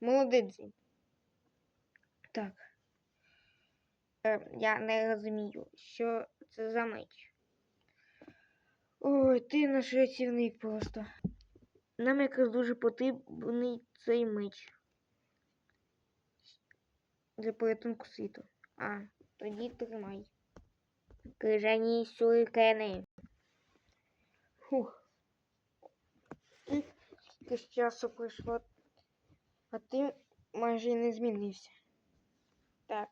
Молодець. Так. Е, я не розумію, що це за меч. Ой, ти наш рятівник просто. Нам якраз дуже потрібний цей меч. Для порятунку світу. А, тоді тримай. Крижані сюрикени. Фух. Скільки часу пройшло, а ти майже не змінився. Так.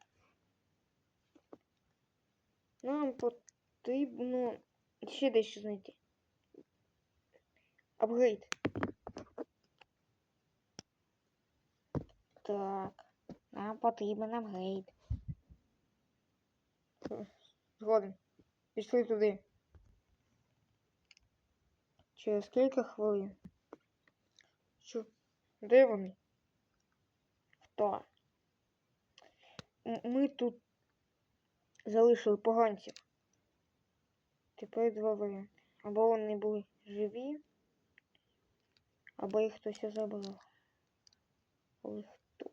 Нам потрібно ще дещо знайти. Апгрейд. Так. Нам потрібен апгрейд. Згоден. Пішли туди. Через кілька хвилин. Що? Де вони? Хто? Ми тут залишили поганців. Тепер два варіанти. Або вони були живі, або їх хтось забрав. Але хто?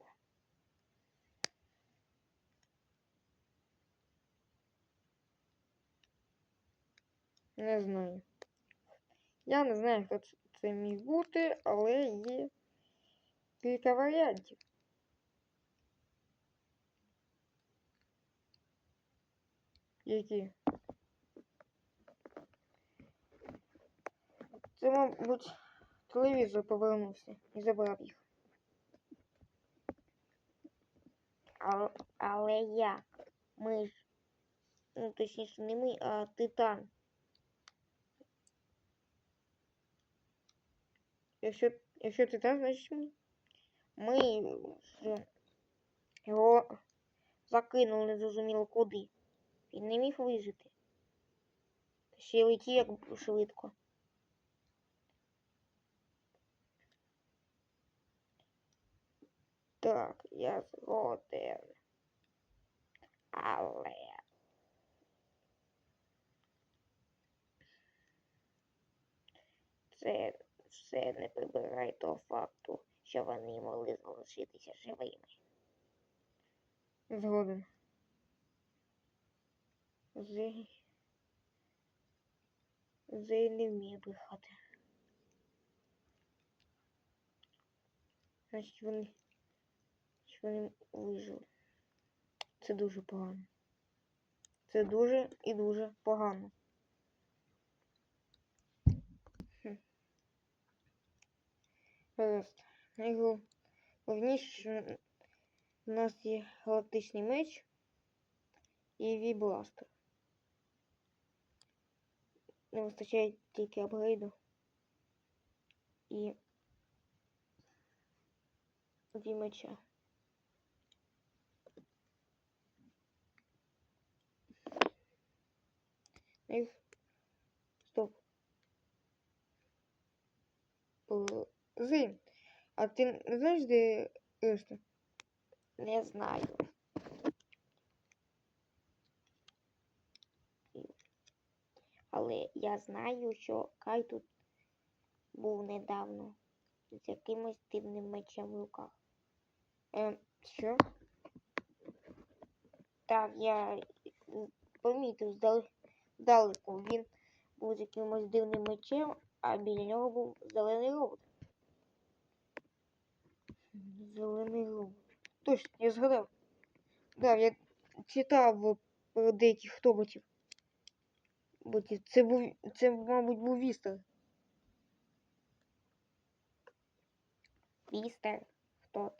Не знаю. Я не знаю, хто це міг бути, але є кілька варіантів. Які? Це, мабуть, телевізор повернувся і забрав їх. Але, але як? Ми ж. Ну, точніше, не ми, а титан. Якщо, якщо титан, значить ми. Ми його закинули незрозуміло куди. Він не міг вижити. Ще й летів як швидко. Так, я згоден. Але. Це все не прибирає того факту, що вони могли залишитися живими. Згоден. Зей не вміє брехати. Значить вони. Вони вижили. Це дуже погано. Це дуже і дуже погано. Хм. Гаразд. Найголовніше, що у нас є галактичний меч і вібластер. Не вистачає тільки апгрейду. І дві меча. Ей, Стоп. Е, Зин, а ти не знаєш, де решта? Не знаю. Але я знаю, що Кай тут був недавно з якимось дивним мечем в руках. Е, що? Так, я помітив здалеку. Він був з якимось дивним мечем, а біля нього був зелений робот. Зелений робот. Точно, я згадав. Да, я читав про деяких роботів. Ботів. Це був, це, мабуть, був Вістер. Вістер? Хто,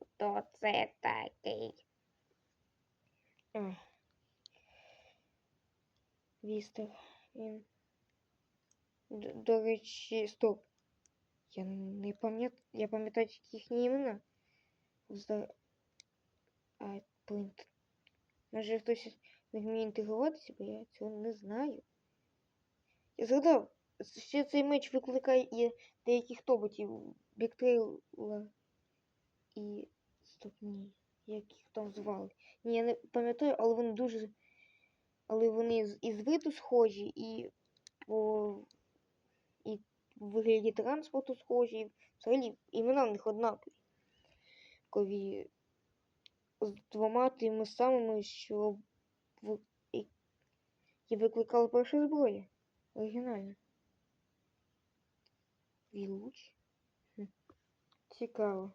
хто це такий? Ех. Вістер. Він. Д- До речі, стоп. Я не пам'ятаю. Я пам'ятаю тільки їхні імена. Зда... А, блин. Може хтось не вміє інтегруватися, бо я цього не знаю. Я згадав, ще цей меч викликає деяких тоботів Біктрейла і. Стоп, ні. Як їх там звали? Ні, я не пам'ятаю, але вони дуже. Але вони з- із виду схожі і по. І в вигляді транспорту схожі, взагалі імена в них однакові. однакові з двома тими самими, що в... і- і викликали перша зброя. Оригінально. І луч? Цікаво.